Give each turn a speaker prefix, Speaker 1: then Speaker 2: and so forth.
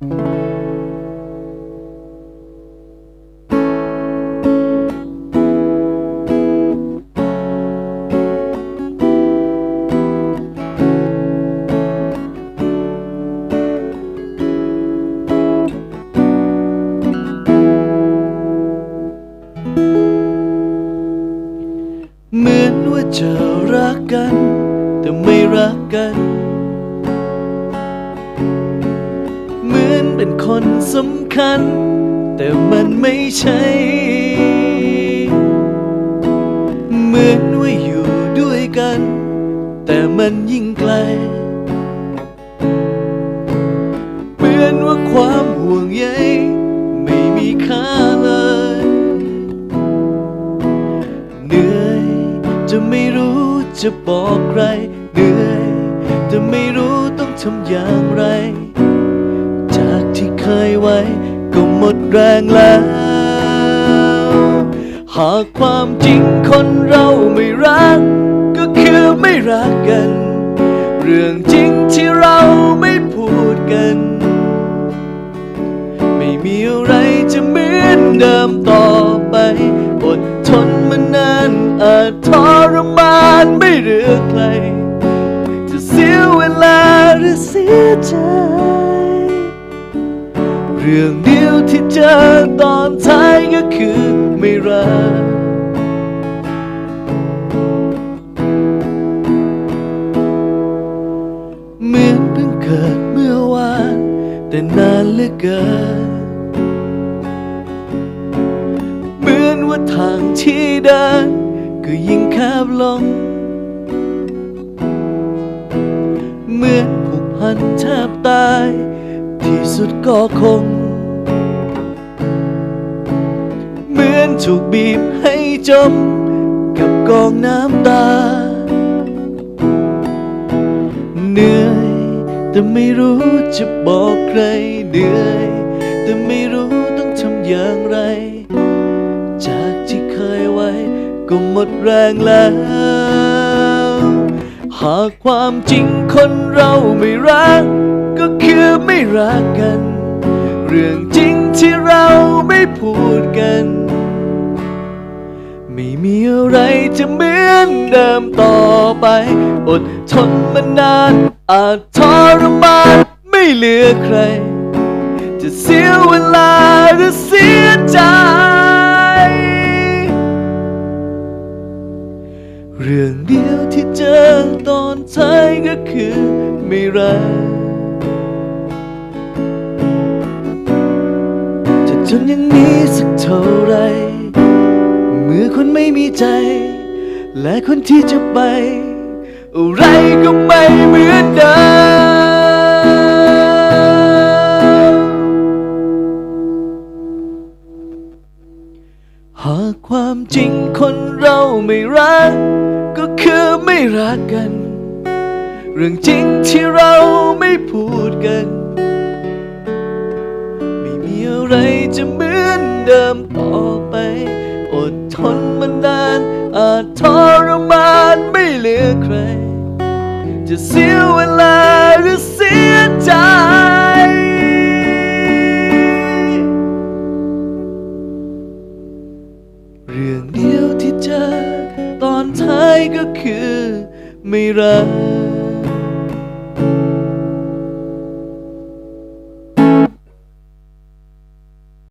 Speaker 1: เหมือนว่าจะรักกัน แต่ไม่รักกัน เป็นคนสำคัญ แต่มันไม่ใช่ เหมือนว่าอยู่ด้วยกัน แต่มันยิ่งไกล เหมือนว่าความห่วงใยไม่มีค่าเลย เหนื่อยจะไม่รู้จะบอกใคร เหนื่อยจะไม่รู้ต้องทำอย่างไร เคยไว้ ก็หมดแรงแล้ว หากความจริงคนเราไม่รัก ก็คือไม่รักกัน เรื่องจริงที่เราไม่พูดกัน ไม่มีอะไรจะเหมือนเดิมต่อไปอดทนมานานอาจทรมานไม่เหลือใครจะเสียเวลาหรือเสียใจ เรื่องเดียวที่เจอตอนท้ายก็คือไม่รักเหมือนเพิ่งเกิดเมื่อวาน แต่นานเหลือเกิน เหมือนว่าทางที่เดินก็ยิ่งแคบลง เหมือนผูกพันแทบตาย ที่สุดก็คง อนถูกบีบให้จม กับกองน้ำตา เหนื่อย แต่ไม่รู้จะบอกใคร เหนื่อย แต่ไม่รู้ต้องทำอย่างไร จากที่เคยไว้ ก็หมดแรงแล้ว หากความจริงคนเราไม่รัก ก็คือไม่รักกัน เรื่องจริงที่เราไม่พูดกัน ไม่มีอะไรจะเหมือนเดิมต่อไป อดทนมานานอาจทรมานไม่เหลือใคร จะเสียเวลาหรือเสียใจ เรื่องเดียวที่เจอตอนท้ายก็คือไม่รักจะจนอย่างนี้สักเท่าไหร่ คนไม่มีใจ และคนที่จะไป อะไรก็ไม่เหมือนเดิมหากความจริงคนเราไม่รัก ก็คือไม่รักกัน เรื่องจริงที่เราไม่พูดกัน ไม่มีอะไรจะเหมือนเดิมต่อไป มานไม่เหลือใคร จะเสียเวลาหรือเสียใจ เรื่องเดียวที่เจอตอนท้ายก็คือไม่รัก